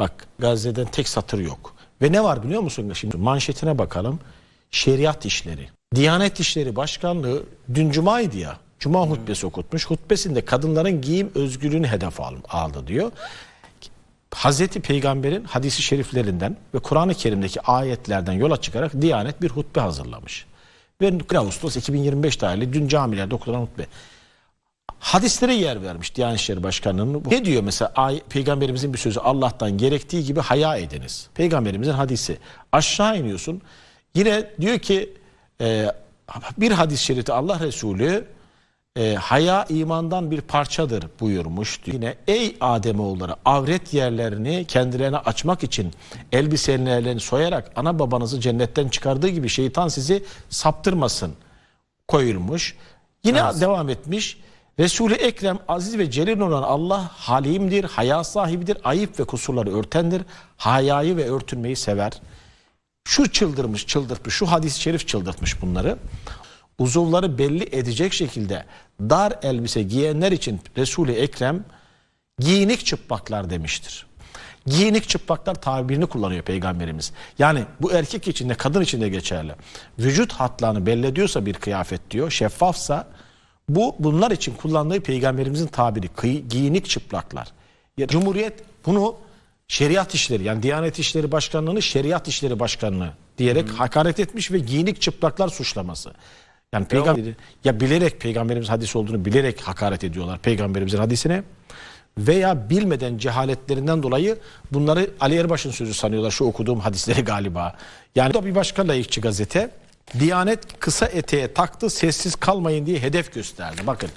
Bak Gazze'den tek satır yok. Ve ne var biliyor musun? Şimdi manşetine bakalım. Şeriat işleri. Diyanet İşleri Başkanlığı dün Cuma'ydı ya. Cuma hutbesi okutmuş. Hutbesinde kadınların giyim özgürlüğünü hedef al- aldı diyor. Hazreti Peygamber'in hadisi şeriflerinden ve Kur'an-ı Kerim'deki ayetlerden yola çıkarak Diyanet bir hutbe hazırlamış. Ve 1 Ağustos 2025 tarihli dün camilerde okunan hutbe. Hadislere yer vermiş Diyanet İşleri Başkanlığı'nın. Ne diyor mesela ay, Peygamberimizin bir sözü Allah'tan gerektiği gibi haya ediniz. Peygamberimizin hadisi. Aşağı iniyorsun. Yine diyor ki e, bir hadis-i şerifi Allah Resulü e, haya imandan bir parçadır buyurmuş. diyor. Yine ey Ademoğulları avret yerlerini kendilerine açmak için elbiselerini soyarak ana babanızı cennetten çıkardığı gibi şeytan sizi saptırmasın koyulmuş. Yine devam etmiş. Resul-i Ekrem aziz ve celil olan Allah halimdir, haya sahibidir, ayıp ve kusurları örtendir, hayayı ve örtünmeyi sever. Şu çıldırmış, çıldırtmış, şu hadis-i şerif çıldırtmış bunları. Uzuvları belli edecek şekilde dar elbise giyenler için Resul-i Ekrem giyinik çıplaklar demiştir. Giyinik çıplaklar tabirini kullanıyor peygamberimiz. Yani bu erkek için de kadın için de geçerli. Vücut hatlarını belli ediyorsa bir kıyafet diyor, şeffafsa bu bunlar için kullandığı peygamberimizin tabiri kıy- giyinik çıplaklar. Ya, Cumhuriyet bunu şeriat işleri yani Diyanet İşleri Başkanlığı'nı şeriat işleri başkanlığı diyerek hakaret etmiş ve giyinik çıplaklar suçlaması. Yani peygamber ya bilerek peygamberimiz hadis olduğunu bilerek hakaret ediyorlar peygamberimizin hadisine veya bilmeden cehaletlerinden dolayı bunları Ali Erbaş'ın sözü sanıyorlar şu okuduğum hadisleri galiba. Yani da bir başka layıkçı gazete Diyanet kısa eteğe taktı sessiz kalmayın diye hedef gösterdi. Bakın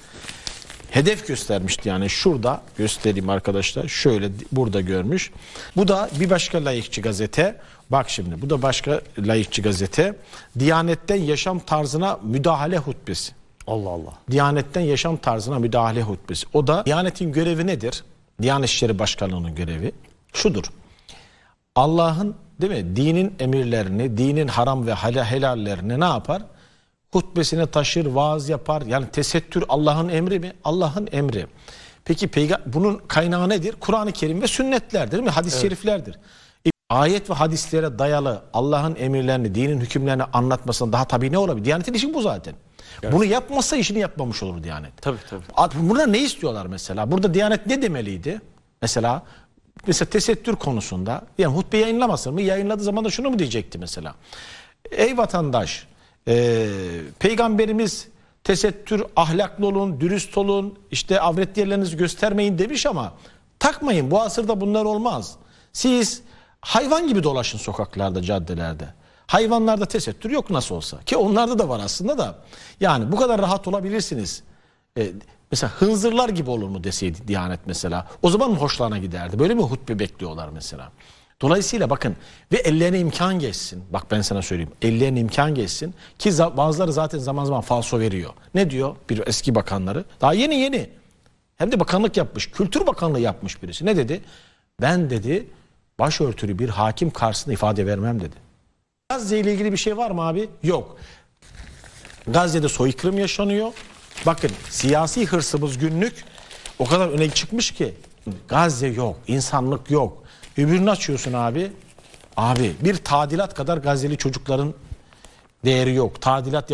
hedef göstermişti yani şurada göstereyim arkadaşlar şöyle burada görmüş. Bu da bir başka layıkçı gazete. Bak şimdi bu da başka layıkçı gazete. Diyanetten yaşam tarzına müdahale hutbesi. Allah Allah. Diyanetten yaşam tarzına müdahale hutbesi. O da Diyanetin görevi nedir? Diyanet İşleri Başkanlığı'nın görevi şudur. Allah'ın değil mi? Dinin emirlerini, dinin haram ve helallerini ne yapar? Hutbesine taşır, vaaz yapar. Yani tesettür Allah'ın emri mi? Allah'ın emri. Peki bunun kaynağı nedir? Kur'an-ı Kerim ve sünnetlerdir değil mi? Hadis-i şeriflerdir. E, ayet ve hadislere dayalı Allah'ın emirlerini, dinin hükümlerini anlatmasına daha tabii ne olabilir? Diyanetin işi bu zaten. Bunu yapmazsa işini yapmamış olur Diyanet. Tabii tabii. Burada ne istiyorlar mesela? Burada Diyanet ne demeliydi? Mesela mesela tesettür konusunda yani hutbe yayınlamasın mı? Yayınladığı zaman da şunu mu diyecekti mesela? Ey vatandaş, e, peygamberimiz tesettür ahlaklı olun, dürüst olun, işte avret yerlerinizi göstermeyin demiş ama takmayın bu asırda bunlar olmaz. Siz hayvan gibi dolaşın sokaklarda, caddelerde. Hayvanlarda tesettür yok nasıl olsa. Ki onlarda da var aslında da. Yani bu kadar rahat olabilirsiniz. E, mesela hınzırlar gibi olur mu deseydi Diyanet mesela. O zaman mı hoşlarına giderdi? Böyle mi hutbe bekliyorlar mesela? Dolayısıyla bakın ve ellerine imkan geçsin. Bak ben sana söyleyeyim. Ellerine imkan geçsin ki bazıları zaten zaman zaman falso veriyor. Ne diyor bir eski bakanları? Daha yeni yeni. Hem de bakanlık yapmış. Kültür Bakanlığı yapmış birisi. Ne dedi? Ben dedi başörtülü bir hakim karşısında ifade vermem dedi. Gazze ile ilgili bir şey var mı abi? Yok. Gazze'de soykırım yaşanıyor. Bakın siyasi hırsımız günlük o kadar öne çıkmış ki Gazze yok, insanlık yok. Öbürünü açıyorsun abi. Abi bir tadilat kadar Gazze'li çocukların değeri yok. Tadilat